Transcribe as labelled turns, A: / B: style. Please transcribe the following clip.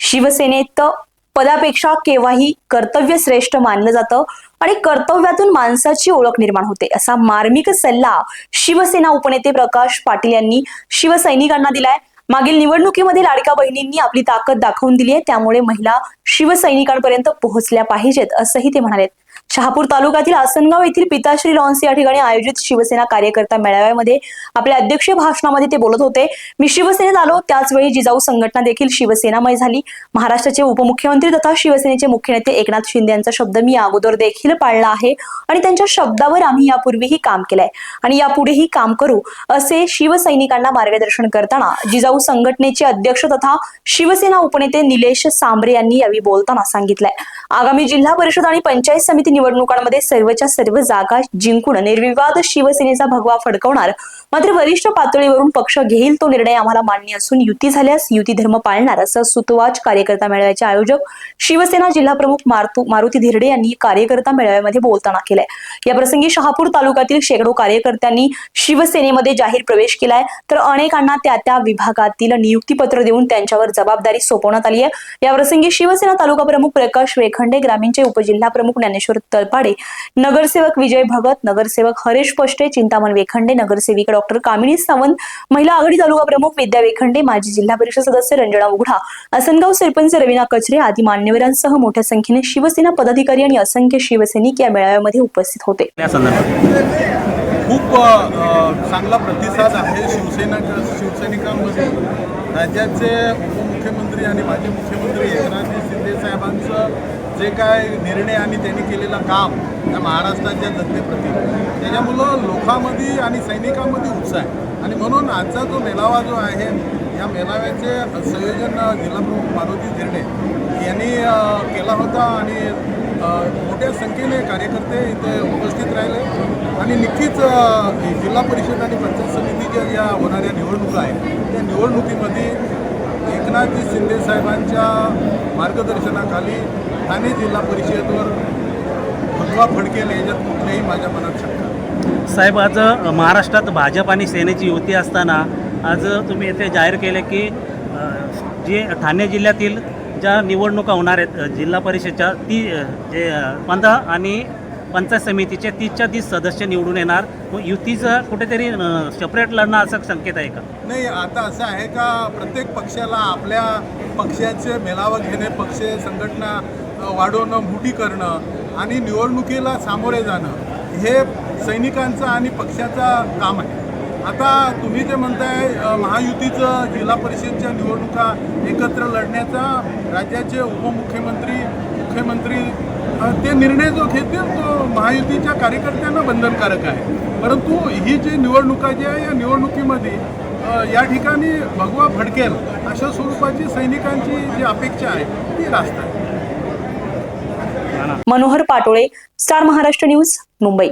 A: शिवसेनेत पदापेक्षा केव्हाही कर्तव्य श्रेष्ठ मानलं जातं आणि कर्तव्यातून माणसाची ओळख निर्माण होते. असा मार्मिक सल्ला शिवसेना उपनेते प्रकाश पाटील यांनी शिवसैनिकांना दिलाय. मागील निवडणुकीमध्ये लाडक्या बहिणींनी आपली ताकद दाखवून दिली आहे. त्यामुळे महिला शिवसैनिकांपर्यंत पोहोचल्या पाहिजेत असंही ते म्हणाले शहापूर तालुक्यातील आसनगाव येथील पिताश्री लॉन्स या ठिकाणी आयोजित शिवसेना कार्यकर्ता मेळाव्यामध्ये आपल्या अध्यक्षीय भाषणामध्ये ते बोलत होते. मी शिवसेनेत आलो त्याच वेळी जिजाऊ संघटना देखील शिवसेनामय झाली. महाराष्ट्राचे उपमुख्यमंत्री तथा शिवसेनेचे मुख्य नेते एकनाथ शिंदे यांचा शब्द मी अगोदर देखील पाळला आहे आणि त्यांच्या शब्दावर आम्ही यापूर्वीही काम केलंय. आणि यापुढेही काम करू असे शिवसैनिकांना मार्गदर्शन करताना जिजाऊ संघटनेचे अध्यक्ष तथा शिवसेना उपनेते निलेश सांबरे यांनी यावेळी बोलताना सांगितलंय. आगामी जिल्हा परिषद आणि पंचायत समिती निवडणुकांमध्ये सर्वच्या सर्व जागा जिंकून निर्विवाद शिवसेनेचा भगवा फडकवणार. मात्र वरिष्ठ पातळीवरून पक्ष घेईल तो निर्णय आम्हाला मान्य असून युती झाल्यास युती धर्म पाळणार असं सुतवाच कार्यकर्ता मेळाव्याचे आयोजक शिवसेना जिल्हा प्रमुख मारुती धिरडे यांनी कार्यकर्ता मेळाव्यामध्ये बोलताना केलंय. या प्रसंगी शहापूर तालुक्यातील शेकडो कार्यकर्त्यांनी शिवसेनेमध्ये जाहीर प्रवेश केलाय. तर अनेकांना त्या त्या विभागातील नियुक्तीपत्र देऊन त्यांच्यावर जबाबदारी सोपवण्यात आली आहे या प्रसंगी शिवसेना तालुका प्रमुख प्रकाश वेखंडे ग्रामीणचे उपजिल्हा प्रमुख ज्ञानेश्वर तळपाडे. नगरसेवक विजय भगत नगरसेवक हरेश पष्टे चिंतामण वेखंडे नगरसेविका डॉक्टर कामिनी सावंत महिला आघाडी तालुका प्रमुख विद्या वेखंडे माजी जिल्हा परिषद सदस्य रंजना उघडा असनगाव सरपंच रवीना कचरे आदी मान्यवरांसह मोठ्या संख्येने शिवसेना पदाधिकारी आणि असंख्य शिवसैनिक या मेळाव्यामध्ये उपस्थित होते.
B: खूप चांगला प्रतिसाद आहे शिवसेना शिवसैनिकांमध्ये. राज्याचे उपमुख्यमंत्री आणि माजी मुख्यमंत्री एकनाथजी शिंदे साहेबांचं जे काय निर्णय आणि त्यांनी केलेलं काम या महाराष्ट्राच्या जनतेप्रती त्याच्यामुळं लोकांमध्ये आणि सैनिकांमध्ये उत्साह आहे. आणि म्हणून आजचा जो मेळावा जो आहे या मेळाव्याचे संयोजन जिल्हाप्रमुख मारुती झिरणे यांनी केला होता आणि मोठ्या संख्येने कार्यकर्ते इथे उपस्थित राहिले. आणि नक्कीच जिल्हा परिषद आणि पंचायत समितीच्या ज्या होणाऱ्या निवडणुका आहेत त्या निवडणुकीमध्ये एकनाथजी शिंदे साहेबांच्या मार्गदर्शनाखाली ठाणे जिल्हा परिषदेवर भगवा फडकेल याच्यात कुठल्याही माझ्या मनात शंका.
C: साहेब आज महाराष्ट्रात भाजप आणि सेनेची युती असताना आज तुम्ही येथे जाहीर केले की जे ठाणे जिल्ह्यातील ज्या निवडणुका होणार आहेत जिल्हा परिषदच्या ती जे पंधरा आणि पंचायत समितीचे तीसच्या तीस सदस्य निवडून येणार युतीचं कुठेतरी सेपरेट लढणं असं संकेत आहे का
B: नाही आता असं आहे का प्रत्येक पक्षाला आपल्या पक्षाचे मेळावा घेणे पक्ष संघटना वाढवणं मोठी करणं आणि निवडणुकीला सामोरे जाणं हे सैनिकांचं आणि पक्षाचा काम आहे. आता तुम्ही जे म्हणताय महायुतीचं जिल्हा परिषदच्या निवडणुका एकत्र लढण्याचा राज्याचे उपमुख्यमंत्री मुख्यमंत्री ते निर्णय जो घेतील तो महायुतीच्या कार्यकर्त्यांना बंधनकारक आहे. परंतु ही जी निवडणुका जी आहे या निवडणुकीमध्ये या ठिकाणी भगवा फडकेल अशा स्वरूपाची सैनिकांची जी अपेक्षा आहे ती रास्त आहे.
A: Manohar Patole Star Maharashtra news Mumbai.